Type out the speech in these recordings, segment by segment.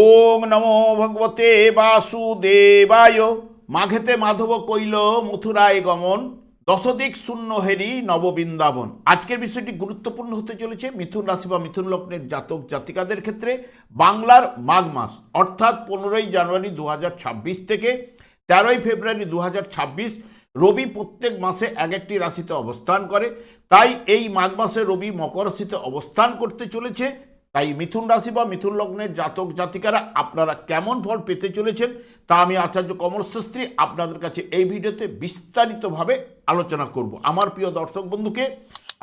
ওং নমো ভগবতে বাসুদেবায়। মাঘেতে মাধব কইল মথুরায় গমন। দশদিক শূন্য হেরি নববৃন্দাবন আজকের বিষয়টি গুরুত্বপূর্ণ হতে চলেছে মিথুন রাশি বা মিথুন লগ্নের জাতক জাতিকাদের ক্ষেত্রে বাংলার মাঘ মাস, অর্থাৎ পনেরোই জানুয়ারি দু হাজার ছাব্বিশ থেকে তেরোই ফেব্রুয়ারি দু হাজার ছাব্বিশ। রবি প্রত্যেক মাসে এক একটি রাশিতে অবস্থান করে। তাই এই মাঘ মাসে রবি মকর রাশিতে অবস্থান করতে চলেছে। তাই মিথুন রাশি বা মিথুন লগ্নের জাতক জাতিকারা আপনারা কেমন ফল পেতে চলেছেন তা আমি আচার্য কমল শাস্ত্রী আপনাদের কাছে এই ভিডিওতে বিস্তারিতভাবে আলোচনা করব। আমার প্রিয় দর্শক বন্ধুকে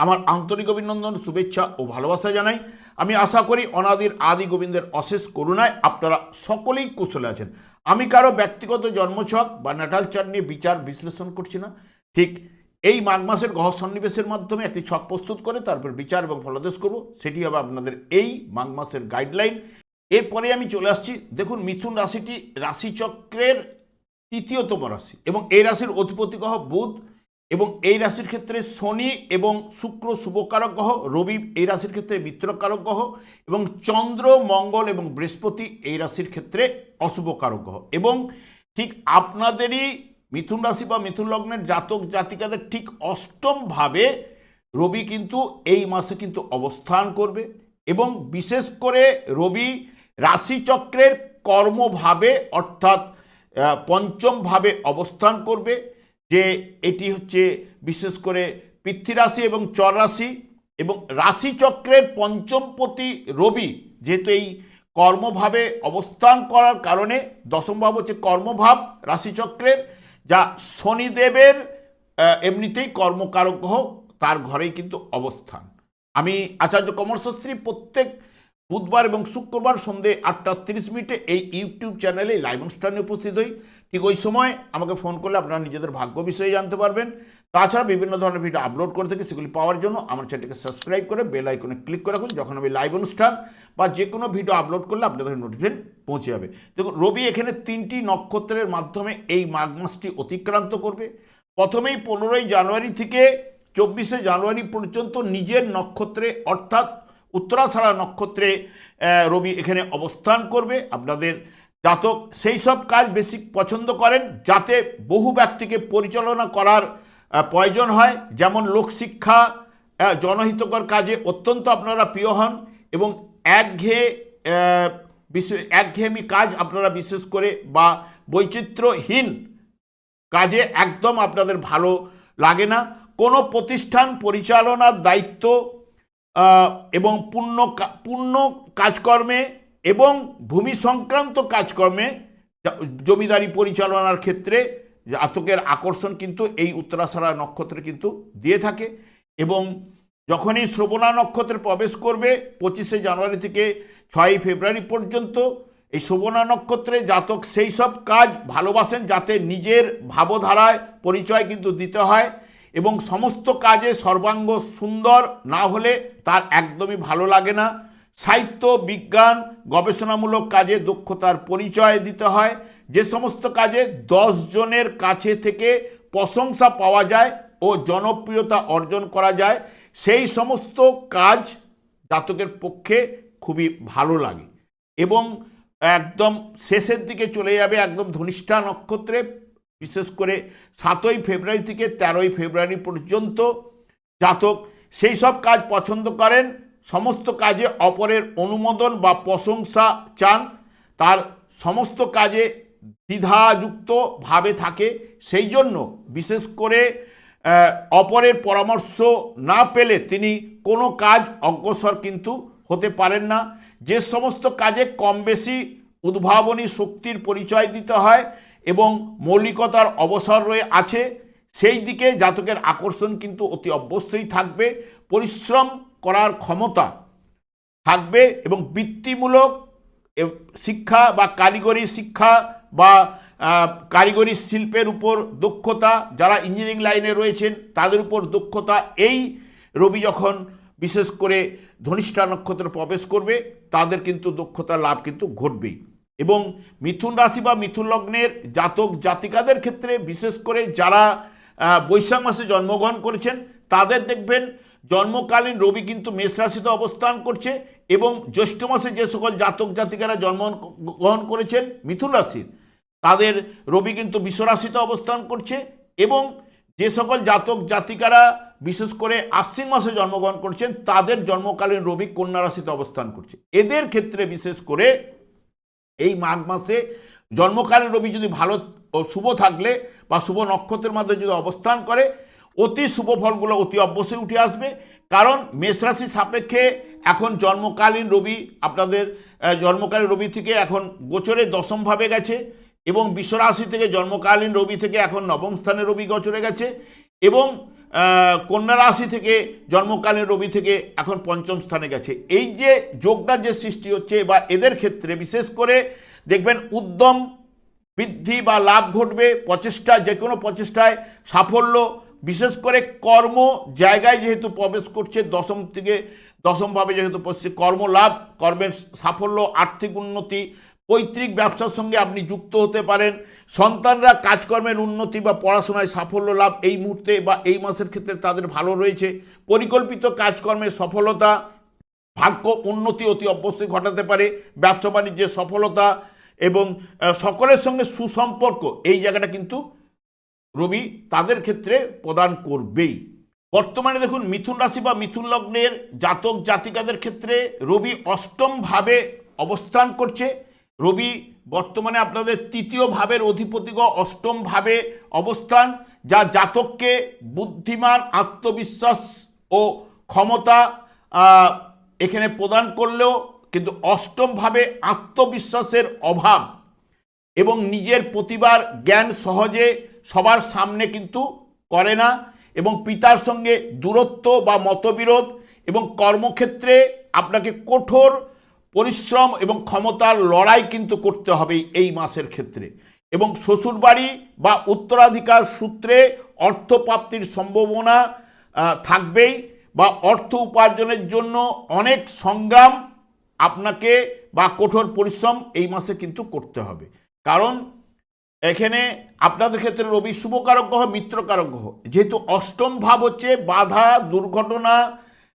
আমার আন্তরিক অভিনন্দন, শুভেচ্ছা ও ভালোবাসা জানাই। আমি আশা করি অনাদির আদি গোবিন্দের অশেষ করুণায় আপনারা সকলেই কুশলে আছেন। আমি কারও ব্যক্তিগত জন্মছক বা ন্যাটাল চার্ট নিয়ে বিচার বিশ্লেষণ করছি না। ঠিক এই মাঘ মাসের গহ সন্নিবেশের মাধ্যমে একটি ছক প্রস্তুত করে তারপর বিচার এবং ফলাদেশ করব। সেটি হবে আপনাদের এই মাঘ মাসের গাইডলাইন এরপরে আমি চলে আসছি। দেখুন, মিথুন রাশিটি রাশিচক্রের তৃতীয়তম রাশি এবং এই রাশির অধিপতি গ্রহ বুধ এবং এই রাশির ক্ষেত্রে শনি এবং শুক্র শুভকারক গ্রহ, রবি এই রাশির ক্ষেত্রে মিত্রকারক গ্রহ এবং চন্দ্র, মঙ্গল এবং বৃহস্পতি এই রাশির ক্ষেত্রে অশুভকারক গ্রহ এবং ঠিক আপনাদেরই মিথুন রাশি বা মিথুন লগ্নের জাতক জাতিকাদের ঠিক অষ্টমভাবে রবি কিন্তু এই মাসে কিন্তু অবস্থান করবে এবং বিশেষ করে রবি রাশিচক্রের কর্মভাবে অর্থাৎ পঞ্চমভাবে অবস্থান করবে, যে এটি হচ্ছে বিশেষ করে পৃথ্বীরাশি এবং চর রাশি এবং রাশিচক্রের পঞ্চমপতি রবি যেহেতু এই কর্মভাবে অবস্থান করার কারণে দশম ভাব হচ্ছে কর্মভাব রাশিচক্রের। যা শনিদেবের এমনিতেই কর্মকারক হোক, তার ঘরেই কিন্তু অবস্থান। আমি আচার্য কমরশাস্ত্রী প্রত্যেক বুধবার এবং শুক্রবার সন্ধে আটটা তিরিশ মিনিটে এই ইউটিউব চ্যানেলে লাইভ অনুষ্ঠানে উপস্থিত হই। ঠিক ওই সময় আমাকে ফোন করলে আপনারা নিজেদের ভাগ্য বিষয়ে জানতে পারবেন। তাছাড়া বিভিন্ন ধরনের ভিডিও আপলোড করে থাকি, সেগুলি পাওয়ার জন্য আমার চ্যানেলকে সাবস্ক্রাইব করে বেল আইকনে ক্লিক করে রাখুন। যখন আমি লাইভ অনুষ্ঠান বা যে কোনো ভিডিও আপলোড করলে আপনাদের নোটিফিকেশন পৌঁছে যাবে। দেখুন, রবি এখানে তিনটি নক্ষত্রের মাধ্যমে এই মাঘ মাসটি অতিক্রান্ত করবে। প্রথমেই পনেরোই জানুয়ারি থেকে চব্বিশে জানুয়ারি পর্যন্ত নিজের নক্ষত্রে, অর্থাৎ উত্তরাছাড়া নক্ষত্রে রবি এখানে অবস্থান করবে। আপনাদের জাতক সেই সব কাজ বেশি পছন্দ করেন, যাতে বহু ব্যক্তিকে পরিচালনা করার প্রয়োজন হয়। যেমন লোকশিক্ষা জনহিতকর কাজে অত্যন্ত আপনারা প্রিয় হন এবং একঘেয়ে একঘেয়েমি কাজ আপনারা বিশেষ করে বা বৈচিত্র্যহীন কাজে একদম আপনাদের ভালো লাগে না। কোনো প্রতিষ্ঠান পরিচালনার দায়িত্ব এবং পূর্ণ পূর্ণ কাজকর্মে এবং ভূমি সংক্রান্ত কাজকর্মে জমিদারি পরিচালনার ক্ষেত্রে জাতকের আকর্ষণ কিন্তু এই উত্তরাষাঢ়া নক্ষত্রে কিন্তু দিয়ে থাকে এবং যখনই শ্রবণা নক্ষত্রে প্রবেশ করবে পঁচিশে জানুয়ারি থেকে ছয়ই ফেব্রুয়ারি পর্যন্ত এই শোভনা নক্ষত্রে জাতক সেই সব কাজ ভালোবাসেন যাতে নিজের ভাবধারায় পরিচয় কিন্তু দিতে হয় এবং সমস্ত কাজে সর্বাঙ্গ সুন্দর না হলে তার একদমই ভালো লাগে না। সাহিত্য, বিজ্ঞান, গবেষণামূলক কাজে দক্ষতার পরিচয় দিতে হয়। যে সমস্ত কাজে দশ জনের কাছে থেকে প্রশংসা পাওয়া যায় ও জনপ্রিয়তা অর্জন করা যায়, সেই সমস্ত কাজ জাতকের পক্ষে খুবই ভালো লাগে। এবং একদম শেষের দিকে চলে যাবে একদম ধনিষ্ঠা নক্ষত্রে, বিশেষ করে সাতই ফেব্রুয়ারি থেকে তেরোই ফেব্রুয়ারি পর্যন্ত জাতক সেই সব কাজ পছন্দ করেন, সমস্ত কাজে অপরের অনুমোদন বা প্রশংসা চান, তার সমস্ত কাজে দ্বিধাযুক্ত ভাবে থাকে। সেই জন্য বিশেষ করে অপরের পরামর্শ না পেলে তিনি কোনো কাজ অগ্রসর কিন্তু হতে পারেন না। যে সমস্ত কাজে কম বেশি উদ্ভাবনী শক্তির পরিচয় দিতে হয় এবং মৌলিকতার অবসর রয়ে আছে, সেই দিকে জাতকের আকর্ষণ কিন্তু অতি অবশ্যই থাকবে। পরিশ্রম করার ক্ষমতা থাকবে এবং বৃত্তিমূলক শিক্ষা বা কারিগরি শিক্ষা বা কারিগরি শিল্পের উপর দক্ষতা, যারা ইঞ্জিনিয়ারিং লাইনে রয়েছেন, তাদের উপর দক্ষতা, এই রবি যখন বিশেষ করে ধনিষ্ঠা নক্ষত্রে প্রবেশ করবে, তাদের কিন্তু দক্ষতা লাভ কিন্তু ঘটবেই। এবং মিথুন রাশি বা মিথুন লগ্নের জাতক জাতিকাদের ক্ষেত্রে, বিশেষ করে যারা বৈশাখ মাসে জন্মগ্রহণ করেছেন, তাদের দেখবেন জন্মকালীন রবি কিন্তু মেষ রাশিতে অবস্থান করছে এবং জ্যৈষ্ঠ মাসে যে সকল জাতক জাতিকারা জন্মগ্রহণ করেছেন, মিথুন রাশির তাদের রবি কিন্তু বিশ্বরাশিতে অবস্থান করছে এবং যে সকল জাতক জাতিকারা, বিশেষ করে আশ্বিন মাসে জন্মগ্রহণ করছেন, তাদের জন্মকালীন রবি কন্যা রাশিতে অবস্থান করছে। এদের ক্ষেত্রে বিশেষ করে এই মাঘ মাসে জন্মকালীন রবি যদি ভালো শুভ থাকলে বা শুভ নক্ষত্রের মাধ্যমে যদি অবস্থান করে, অতি শুভ ফলগুলো অতি অবশ্যই উঠে আসবে। কারণ মেষ রাশি সাপেক্ষে এখন জন্মকালীন রবি আপনাদের জন্মকালীন রবি থেকে এখন গোচরে দশমভাবে গেছে। এবং বিশ্বরাশি থেকে জন্মকালীন রবি থেকে এখন নবম স্থানে রবি গোচরে গেছে এবং কন্যা রাশি থেকে জন্মকালীন রবি থেকে এখন পঞ্চম স্থানে গেছে। এই যে যোগটা যে সৃষ্টি হচ্ছে বা এদের ক্ষেত্রে বিশেষ করে দেখবেন উদ্যম বৃদ্ধি বা লাভ ঘটবে, প্রচেষ্টা যে কোনো প্রচেষ্টায় সাফল্য, বিশেষ করে কর্ম জায়গায় যেহেতু প্রবেশ করছে দশম থেকে দশমভাবে যেহেতু পড়ছে, কর্মলাভ কর্মের সাফল্য, আর্থিক উন্নতি পৈতৃক ব্যবসার সঙ্গে আপনি যুক্ত হতে পারেন। সন্তানরা কাজকর্মের উন্নতি বা পড়াশোনায় সাফল্য লাভ এই মুহূর্তে বা এই মাসের ক্ষেত্রে তাদের ভালো রয়েছে। পরিকল্পিত কাজকর্মের সফলতা, ভাগ্য উন্নতি অতি অবশ্যই ঘটাতে পারে। ব্যবসা বাণিজ্যের সফলতা এবং সকলের সঙ্গে সুসম্পর্ক এই জায়গাটা কিন্তু রবি তাদের ক্ষেত্রে প্রদান করবেই। বর্তমানে দেখুন মিথুন রাশি বা মিথুন লগ্নের জাতক জাতিকাদের ক্ষেত্রে রবি অষ্টম ভাবে অবস্থান করছে। রবি, বর্তমানে আপনাদের তৃতীয় ভাবের অধিপতিগ অষ্টম ভাবে অবস্থান, যা জাতককে বুদ্ধিমান, আত্মবিশ্বাস ও ক্ষমতা এখানে প্রদান করলেও কিন্তু অষ্টমভাবে আত্মবিশ্বাসের অভাব এবং নিজের প্রতিভার জ্ঞান সহজে সবার সামনে কিন্তু করে না এবং পিতার সঙ্গে দূরত্ব বা মতবিরোধ এবং কর্মক্ষেত্রে আপনাকে কঠোর পরিশ্রম এবং ক্ষমতার লড়াই কিন্তু করতে হবে এই মাসের ক্ষেত্রে। এবং শ্বশুরবাড়ি বা উত্তরাধিকার সূত্রে অর্থপ্রাপ্তির সম্ভাবনা থাকবেই বা অর্থ উপার্জনের জন্য অনেক সংগ্রাম আপনাকে বা কঠোর পরিশ্রম এই মাসে কিন্তু করতে হবে। কারণ এখানে আপনাদের ক্ষেত্রে রবি শুভকারক গ্রহ, মিত্রকারক গ্রহ। যেহেতু অষ্টম ভাব হচ্ছে বাধা, দুর্ঘটনা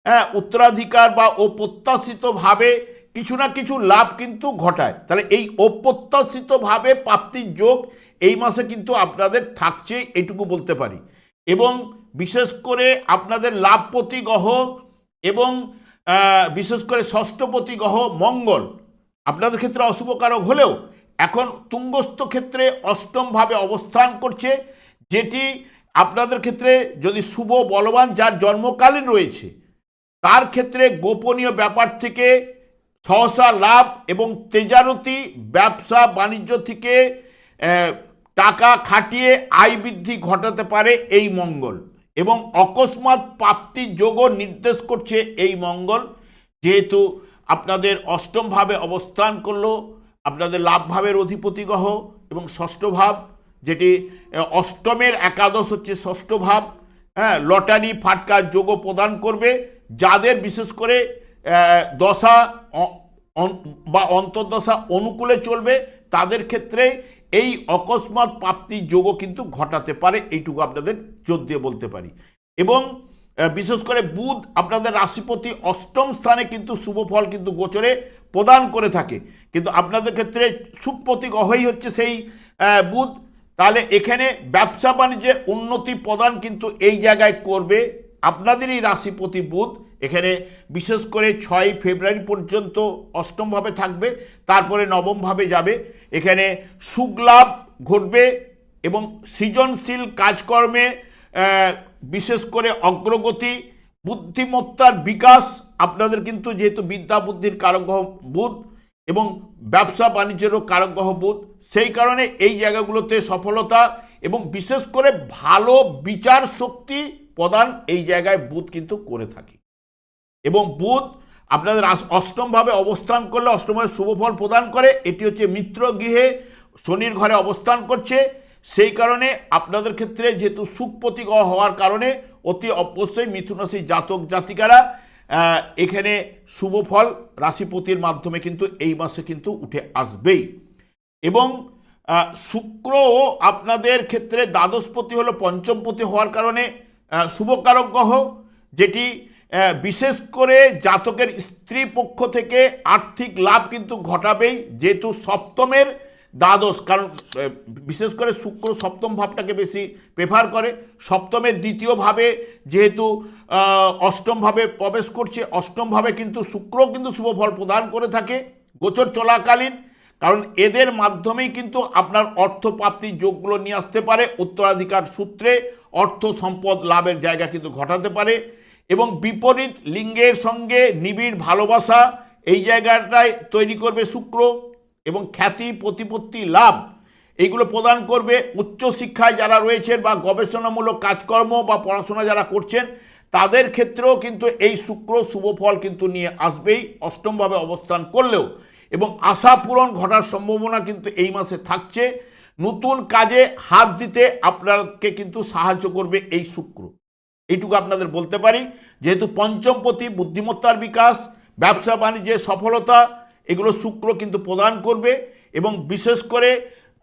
হ্যাঁ উত্তরাধিকার বা অপ্রত্যাশিতভাবে কিছু না কিছু লাভ কিন্তু ঘটায়। তাহলে এই অপ্রত্যাশিতভাবে প্রাপ্তির যোগ এই মাসে কিন্তু আপনাদের থাকছে, এটুকু বলতে পারি। এবং বিশেষ করে আপনাদের লাভপতি গ্রহ এবং বিশেষ করে ষষ্ঠপতি গ্রহ মঙ্গল, আপনাদের ক্ষেত্রে অশুভকারক হলেও এখন তুঙ্গস্থ ক্ষেত্রে অষ্টমভাবে অবস্থান করছে, যেটি আপনাদের ক্ষেত্রে যদি শুভ বলবান যার জন্মকালীন রয়েছে, তার ক্ষেত্রে গোপনীয় ব্যাপার থেকে সহসা লাভ এবং তেজারতি ব্যবসা বাণিজ্য থেকে টাকা খাটিয়ে আয় বৃদ্ধি ঘটাতে পারে এই মঙ্গল এবং অকস্মাৎ প্রাপ্তির যোগও নির্দেশ করছে এই মঙ্গল। যেহেতু আপনাদের অষ্টমভাবে অবস্থান করল, আপনাদের লাভ ভাবের অধিপতি গ্রহ এবং ষষ্ঠ ভাব, যেটি অষ্টমের একাদশ হচ্ছে ষষ্ঠ ভাব হ্যাঁ লটারি, ফাটকা যোগও প্রদান করবে। যাদের বিশেষ করে দশা বা অন্তর্দশা অনুকূলে চলবে, তাদের ক্ষেত্রে এই অকস্মাৎ প্রাপ্তি যোগও কিন্তু ঘটাতে পারে, এইটুকু আপনাদের জোর দিয়ে বলতে পারি। এবং বিশেষ করে বুধ আপনাদের রাশিপতি অষ্টম স্থানে কিন্তু শুভ ফল কিন্তু গোচরে প্রদান করে থাকে। কিন্তু আপনাদের ক্ষেত্রে সুপ্রতি গ্রহই হচ্ছে সেই বুধ। তাহলে এখানে ব্যবসা বাণিজ্যে উন্নতি প্রদান কিন্তু এই জায়গায় করবে আপনাদেরই রাশিপতি বুধ। এখানে বিশেষ করে ছয় ফেব্রুয়ারি পর্যন্ত অষ্টমভাবে থাকবে, তারপরে নবমভাবে যাবে। এখানে সুখলাভ ঘটবে এবং সৃজনশীল কাজকর্মে বিশেষ করে অগ্রগতি, বুদ্ধিমত্তার বিকাশ আপনাদের কিন্তু যেহেতু বিদ্যা বুদ্ধির কারগ্রহ বুধ এবং ব্যবসা বাণিজ্যেরও কারগ্রহ বুধ, সেই কারণে এই জায়গাগুলোতে সফলতা এবং বিশেষ করে ভালো বিচার শক্তি প্রদান এই জায়গায় বুধ কিন্তু করে থাকে। এবং বুধ আপনাদের অষ্টমভাবে অবস্থান করলে অষ্টমভাবে শুভফল প্রদান করে। এটি হচ্ছে মিত্র গৃহে শনির ঘরে অবস্থান করছে। সেই কারণে আপনাদের ক্ষেত্রে যেহেতু গ্রহ হওয়ার কারণে অতি অবশ্যই মিথুন রাশির জাতক জাতিকারা এখানে শুভ ফল রাশিপতির মাধ্যমে কিন্তু এই মাসে কিন্তু উঠে আসবেই। এবং শুক্র আপনাদের ক্ষেত্রে দ্বাদশপতি হলো পঞ্চমপতি হওয়ার কারণে শুভকারক গ্রহ, যেটি বিশেষ করে জাতকের স্ত্রী পক্ষ থেকে আর্থিক লাভ কিন্তু ঘটাবেই যেহেতু সপ্তমের দ্বাদশ, কারণ বিশেষ করে শুক্র সপ্তম ভাবটাকে বেশি প্রেফার করে। সপ্তমের দ্বিতীয় ভাবে যেহেতু অষ্টমভাবে প্রবেশ করছে অষ্টমভাবে কিন্তু শুক্র কিন্তু শুভ ফল প্রদান করে থাকে গোচর চলাকালীন, কারণ এদের মাধ্যমেই কিন্তু আপনার অর্থ প্রাপ্তির যোগগুলো নিয়ে আসতে পারে, উত্তরাধিকার সূত্রে অর্থ সম্পদ লাভের জায়গা কিন্তু ঘটাতে পারে। এবং বিপরীত লিঙ্গের সঙ্গে নিবিড় ভালোবাসা এই জায়গাটায় তৈরি করবে শুক্র এবং খ্যাতি, প্রতিপত্তি, লাভ। এইগুলো প্রদান করবে উচ্চশিক্ষায় যারা রয়েছেন বা গবেষণামূলক কাজকর্ম বা পড়াশোনা যারা করছেন, তাদের ক্ষেত্রেও কিন্তু এই শুক্র শুভ ফল কিন্তু নিয়ে আসবেই, অষ্টমভাবে অবস্থান করলেও। এবং আশা পূরণ ঘটার সম্ভাবনা কিন্তু এই মাসে থাকছে। নতুন কাজে হাত দিতে আপনাকে কিন্তু সাহায্য করবে এই শুক্র। এইটুকু আপনাদের বলতে পারি। যেহেতু পঞ্চম পঞ্চমপতি বুদ্ধিমত্তার বিকাশ, ব্যবসা বাণিজ্যের সফলতা, এগুলো শুক্র কিন্তু প্রদান করবে এবং বিশেষ করে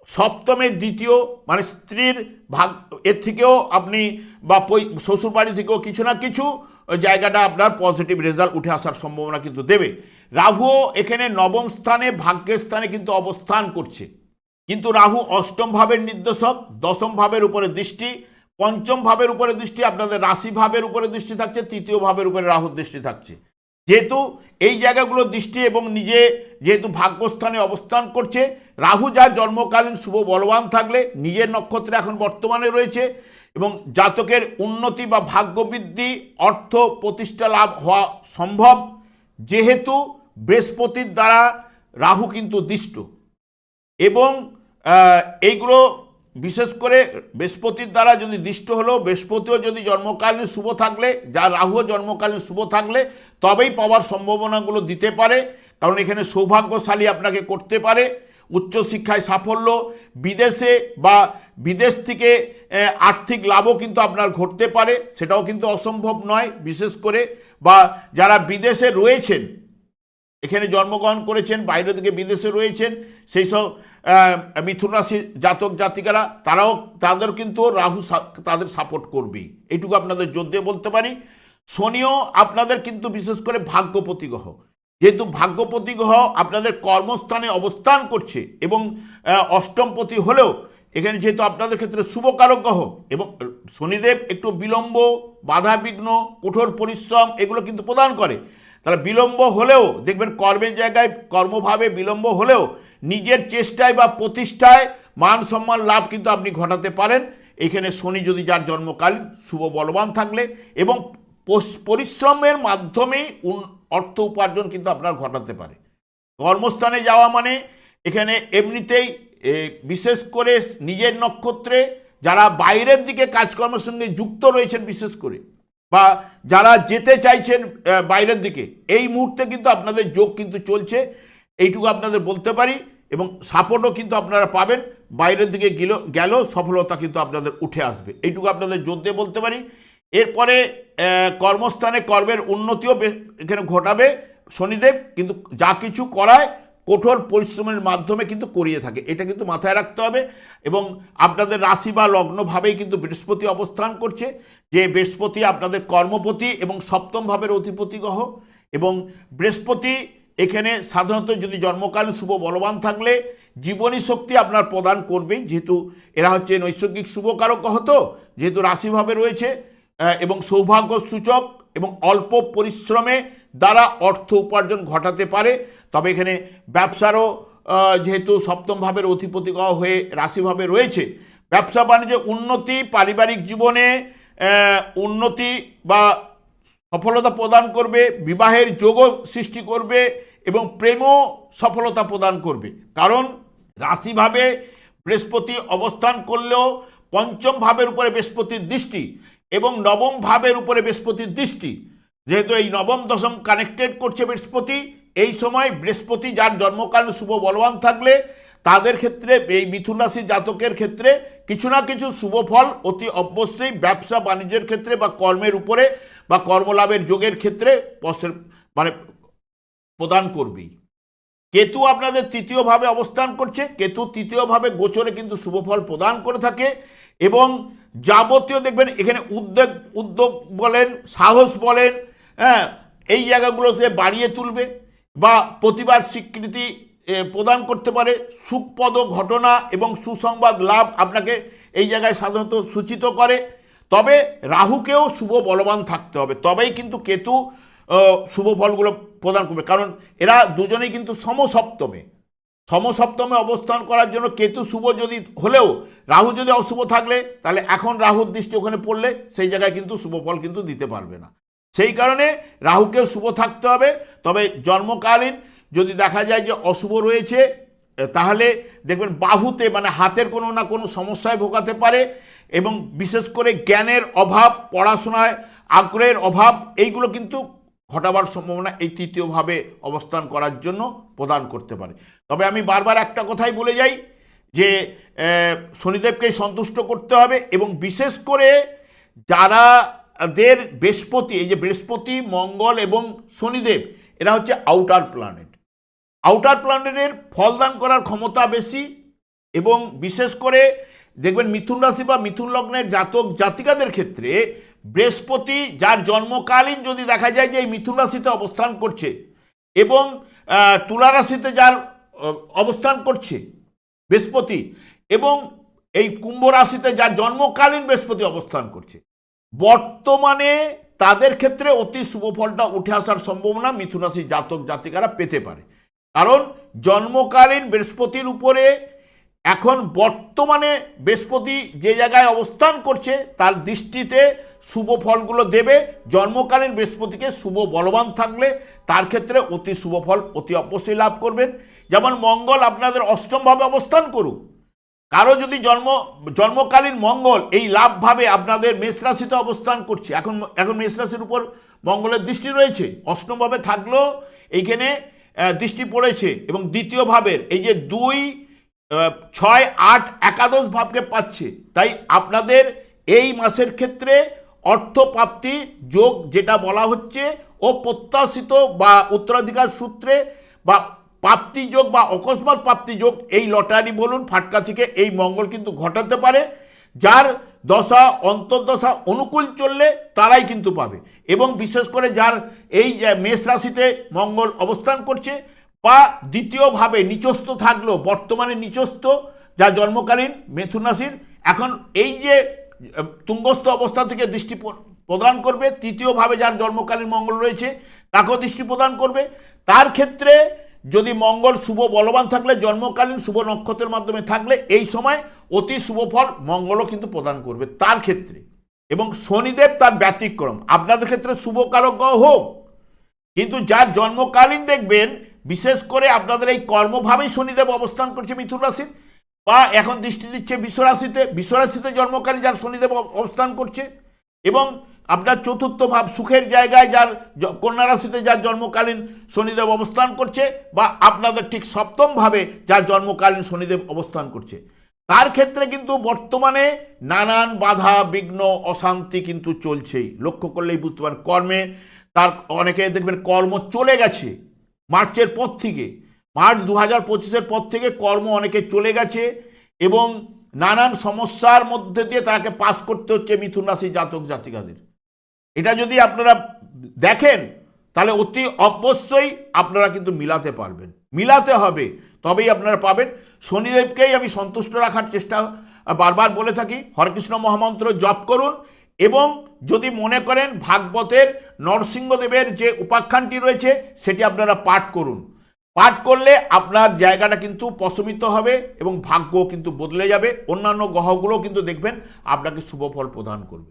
সপ্তমের দ্বিতীয় মানে স্ত্রীর ভাগ, এর থেকেও আপনি বা শ্বশুর বাড়ি থেকেও কিছু না কিছু জায়গাটা আপনার পজিটিভ রেজাল্ট উঠে আসার সম্ভাবনা কিন্তু দেবে। রাহুও এখানে নবম স্থানে, ভাগ্যের স্থানে কিন্তু অবস্থান করছে। কিন্তু রাহু অষ্টম ভাবের নির্দেশক, দশম ভাবের উপরে দৃষ্টি পঞ্চম ভাবের উপরে দৃষ্টি, আপনাদের রাশি ভাবের উপরে দৃষ্টি থাকছে, তৃতীয় ভাবের উপরে রাহুর দৃষ্টি থাকছে। যেহেতু এই জায়গাগুলো দৃষ্টি এবং নিজে যেহেতু ভাগ্যস্থানে অবস্থান করছে, রাহু যা জন্মকালীন শুভ বলবান থাকলে নিজের নক্ষত্রে এখন বর্তমানে রয়েছে এবং জাতকের উন্নতি বা ভাগ্যবৃদ্ধি, অর্থ প্রতিষ্ঠা লাভ হওয়া সম্ভব। যেহেতু বৃহস্পতির দ্বারা রাহু কিন্তু দৃষ্ট এবং এইগুলো বিশেষ করে বৃহস্পতির দ্বারা যদি দৃষ্ট হলো, বৃহস্পতিও যদি জন্মকালীন শুভ থাকলে, যা রাহুও জন্মকালীন শুভ থাকলে, তবেই পাওয়ার সম্ভাবনাগুলো দিতে পারে। কারণ এখানে সৌভাগ্যশালী আপনাকে করতে পারে। উচ্চশিক্ষায় সাফল্য, বিদেশে বা বিদেশ থেকে আর্থিক লাভও কিন্তু আপনার ঘটতে পারে। সেটাও কিন্তু অসম্ভব নয়, বিশেষ করে বা যারা বিদেশে রয়েছেন এখানে জন্মগ্রহণ করেছেন, বাইরে থেকে বিদেশে রয়েছেন। সেই সব মিথুন রাশির জাতক জাতিকারা, তারাও, তাদের কিন্তু রাহু তাদের সাপোর্ট করবেই। এইটুকু আপনাদের জোর দিয়ে বলতে পারি। শনিও আপনাদের কিন্তু বিশেষ করে ভাগ্যপতি গ্রহ। যেহেতু ভাগ্যপতি গ্রহ আপনাদের কর্মস্থানে অবস্থান করছে এবং অষ্টমপতি হলেও এখানে যেহেতু আপনাদের ক্ষেত্রে শুভকারক গ্রহ এবং শনিদেব একটু বিলম্ব বাধা বিঘ্ন কঠোর পরিশ্রম এগুলো কিন্তু প্রদান করে। তাহলে বিলম্ব হলেও, দেখবেন কর্মের জায়গায় কর্মভাবে বিলম্ব হলেও, নিজের চেষ্টায় বা প্রতিষ্ঠায় মান সম্মান লাভ কিন্তু আপনি ঘটাতে পারেন। এখানে শনি যদি যার জন্মকালীন শুভ বলবান থাকলে এবং পরিশ্রমের মাধ্যমেই অর্থ উপার্জন কিন্তু আপনার ঘটাতে পারে। কর্মস্থানে যাওয়া মানে এখানে এমনিতেই বিশেষ করে নিজের নক্ষত্রে যারা বাইরের দিকে কাজকর্মের সঙ্গে যুক্ত রয়েছেন বিশেষ করে বা যারা যেতে চাইছেন বাইরের দিকে, এই মুহূর্তে কিন্তু আপনাদের যোগ কিন্তু চলছে। এইটুকু আপনাদের বলতে পারি এবং সাপোর্টও কিন্তু আপনারা পাবেন। বাইরের দিকে গেল গেল, সফলতা কিন্তু আপনাদের উঠে আসবে। এইটুকু আপনাদের জোর দিয়ে বলতে পারি। এরপরে কর্মস্থানে কর্মের উন্নতিও এখানে ঘটাবে শনিদেব। কিন্তু যা কিছু করায় কঠোর পরিশ্রমের মাধ্যমে কিন্তু করিয়ে থাকে। এটা কিন্তু মাথায় রাখতে হবে এবং আপনাদের রাশি বা লগ্নভাবেই কিন্তু বৃহস্পতি অবস্থান করছে, যে বৃহস্পতি আপনাদের কর্মপতি এবং সপ্তম ভাবের অধিপতি গ্রহ এবং বৃহস্পতি এখানে সাধারণত যদি জন্মকালীন শুভ বলবান থাকলে জীবনী শক্তি আপনার প্রদান করবে যেহেতু এরা হচ্ছে নৈসর্গিক শুভকারক গ্রহ তো, যেহেতু রাশিভাবে রয়েছে এবং সৌভাগ্য সূচক এবং অল্প পরিশ্রমে দ্বারা অর্থ উপার্জন ঘটাতে পারে। তবে এখানে ব্যবসারও যেহেতু সপ্তম ভাবের অধিপতি হয়ে রাশিভাবে রয়েছে, ব্যবসা বাণিজ্য উন্নতি পারিবারিক জীবনে উন্নতি বা সফলতা প্রদান করবে, বিবাহের যোগও সৃষ্টি করবে এবং প্রেমও সফলতা প্রদান করবে। কারণ রাশিভাবে বৃহস্পতি অবস্থান করলেও পঞ্চম ভাবের উপরে বৃহস্পতির দৃষ্টি এবং নবম ভাবের উপরে বৃহস্পতির দৃষ্টি। যেহেতু এই নবম, দশম কানেক্টেড করছে বৃহস্পতি, এই সময় বৃহস্পতি যার জন্মকাল শুভ বলবান থাকলে, তাদের ক্ষেত্রে, এই মিথুন রাশি জাতকের ক্ষেত্রে কিছু না কিছু শুভ ফল অতি অবশ্যই ব্যবসা বাণিজ্যের ক্ষেত্রে বা কর্মের উপরে বা কর্মলাভের যোগের ক্ষেত্রে মানে প্রদান করবেই। কেতু আপনাদের তৃতীয়ভাবে অবস্থান করছে। কেতু তৃতীয়ভাবে গোচরে কিন্তু শুভফল প্রদান করে থাকে এবং যাবতীয় দেখবেন, এখানে উদ্যোগ উদ্যোগ বলেন, সাহস বলেন হ্যাঁ এই জায়গাগুলোতে বাড়িয়ে তুলবে বা প্রতিবার স্বীকৃতি প্রদান করতে পারে। সুখপদ ঘটনা এবং সুসংবাদ লাভ আপনাকে এই জায়গায় সাধারণত সূচিত করে। তবে রাহুকেও শুভ বলবান থাকতে হবে। তবেই কিন্তু কেতু শুভ ফলগুলো প্রদান করবে। কারণ এরা দুজনেই কিন্তু সমসপ্তমে। সমসপ্তমে অবস্থান করার জন্য কেতু শুভ যদি হলেও, রাহু যদি অশুভ থাকলে, তাহলে এখন রাহুর দৃষ্টি ওখানে পড়লে সেই জায়গায় কিন্তু শুভ ফল কিন্তু দিতে পারবে না। সেই কারণে রাহুকেও শুভ থাকতে হবে। তবে জন্মকালীন যদি দেখা যায় যে অশুভ রয়েছে, তাহলে দেখবেন বাহুতে মানে হাতের কোনো না কোনো সমস্যায় ভোগাতে পারে এবং বিশেষ করে জ্ঞানের অভাব, পড়াশোনায় আগ্রহের অভাব, এইগুলো কিন্তু ঘটাবার সম্ভাবনা এই তৃতীয়ভাবে অবস্থান করার জন্য প্রদান করতে পারে। তবে আমি বারবার একটা কথাই বলে যাই যে শনিদেবকে সন্তুষ্ট করতে হবে এবং বিশেষ করে যারা দের বৃহস্পতি, এই যে বৃহস্পতি, মঙ্গল এবং শনিদেব, এরা হচ্ছে আউটার প্ল্যানেট আউটার প্ল্যানেটের ফলদান করার ক্ষমতা বেশি এবং বিশেষ করে দেখবেন মিথুন রাশি বা মিথুন লগ্নের জাতক জাতিকাদের ক্ষেত্রে বৃহস্পতি, যার জন্মকালীন যদি দেখা যায় যে এই মিথুন রাশিতে অবস্থান করছে এবং তুলা রাশিতে যার অবস্থান করছে বৃহস্পতি এবং এই কুম্ভ রাশিতে যার জন্মকালীন বৃহস্পতি অবস্থান করছে বর্তমানে তাদের ক্ষেত্রে অতি শুভ ফলটা উঠে আসার সম্ভাবনা মিথুন রাশির জাতক জাতিকারা পেতে পারে। কারণ জন্মকালীন বৃহস্পতির উপরে এখন বর্তমানে বৃহস্পতি যে জায়গায় অবস্থান করছে, তার দৃষ্টিতে শুভ ফলগুলো দেবে। জন্মকালীন বৃহস্পতিকে শুভ বলবান থাকলে তার ক্ষেত্রে অতি শুভ ফল অতি অবশ্যই লাভ করবেন। যেমন মঙ্গল আপনাদের অষ্টমভাবে অবস্থান করুক। কারও যদি জন্ম, জন্মকালীন মঙ্গল, এই লাভভাবে আপনাদের মেষ রাশিতে অবস্থান করছে, এখন এখন মেষ রাশির উপর মঙ্গলের দৃষ্টি রয়েছে, অষ্টমভাবে থাকলেও এইখানে দৃষ্টি পড়েছে, এবং দ্বিতীয় ভাবের, এই যে দুই ছয়, আট একাদশ ভাবকে পাচ্ছে, তাই আপনাদের এই মাসের ক্ষেত্রে অর্থপ্রাপ্তি যোগ যেটা বলা হচ্ছে, ও প্রত্যাশিত বা উত্তরাধিকার সূত্রে বা প্রাপ্তি যোগ বা অকস্মাৎ প্রাপ্তি যোগ, এই লটারি বলুন, ফাটকা থেকে এই মঙ্গল কিন্তু ঘটাতে পারে। যার দশা, অন্তর্দশা অনুকূল চললে তারাই কিন্তু পাবে। এবং বিশেষ করে যার এই মেষ রাশিতে মঙ্গল অবস্থান করছে, বা দ্বিতীয়ভাবে নিচস্থ থাকলেও বর্তমানে নিচস্থ, যা জন্মকালীন মেথুন রাশির, এখন এই যে তুঙ্গস্থ অবস্থা থেকে দৃষ্টি প্রদান করবে, তৃতীয়ভাবে যার জন্মকালীন মঙ্গল রয়েছে, তাকেও দৃষ্টি প্রদান করবে। তার ক্ষেত্রে যদি মঙ্গল শুভ বলবান থাকলে, জন্মকালীন শুভ নক্ষত্রের মাধ্যমে থাকলে, এই সময় অতি শুভ ফল মঙ্গলও কিন্তু প্রদান করবে তার ক্ষেত্রে। এবং শনিদেব তার ব্যতিক্রম। আপনাদের ক্ষেত্রে শুভ কারক গ্রহ হোক, কিন্তু যার জন্মকালীন দেখবেন, বিশেষ করে আপনাদের এই কর্মভাবেই শনিদেব অবস্থান করছে মিথুন রাশি বা এখন দৃষ্টি দিচ্ছে বিশ্বরাশিতে বিশ্বরাশিতে জন্মকালীন যার শনিদেব অবস্থান করছে, এবং আপনার চতুর্থ ভাব সুখের জায়গায় যার কন্যা রাশিতে যার জন্মকালীন শনিদেব অবস্থান করছে বা আপনাদের ঠিক সপ্তম ভাবে যার জন্মকালীন শনিদেব অবস্থান করছে। তার ক্ষেত্রে কিন্তু বর্তমানে নানান বাধা, বিঘ্ন, অশান্তি কিন্তু চলছেই। লক্ষ্য করলেই বুঝতে পারেন, কর্মে তার অনেকে দেখবেন কর্ম চলে গেছে মার্চের পর থেকে। মার্চ দু হাজার পঁচিশের পর থেকে কর্ম অনেকে চলে গেছে এবং নানান সমস্যার মধ্যে দিয়ে তাকে পাস করতে হচ্ছে মিথুন রাশি জাতক জাতিকাদের। এটা যদি আপনারা দেখেন, তাহলে অতি অবশ্যই আপনারা কিন্তু মিলাতে পারবেন। মিলাতে হবে, তবেই আপনারা পাবেন। শনিদেবকেই আমি সন্তুষ্ট রাখার চেষ্টা, বারবার বলে থাকি, হরেকৃষ্ণ মহামন্ত্র জপ করুন এবং যদি মনে করেন ভাগবতের নরসিংহদেবের যে উপাখ্যানটি রয়েছে, সেটি আপনারা পাঠ করুন। পাঠ করলে আপনার জায়গাটা কিন্তু প্রশমিত হবে এবং ভাগ্য কিন্তু বদলে যাবে। অন্যান্য গ্রহগুলো কিন্তু দেখবেন, আপনাকে শুভ ফল প্রদান করবে।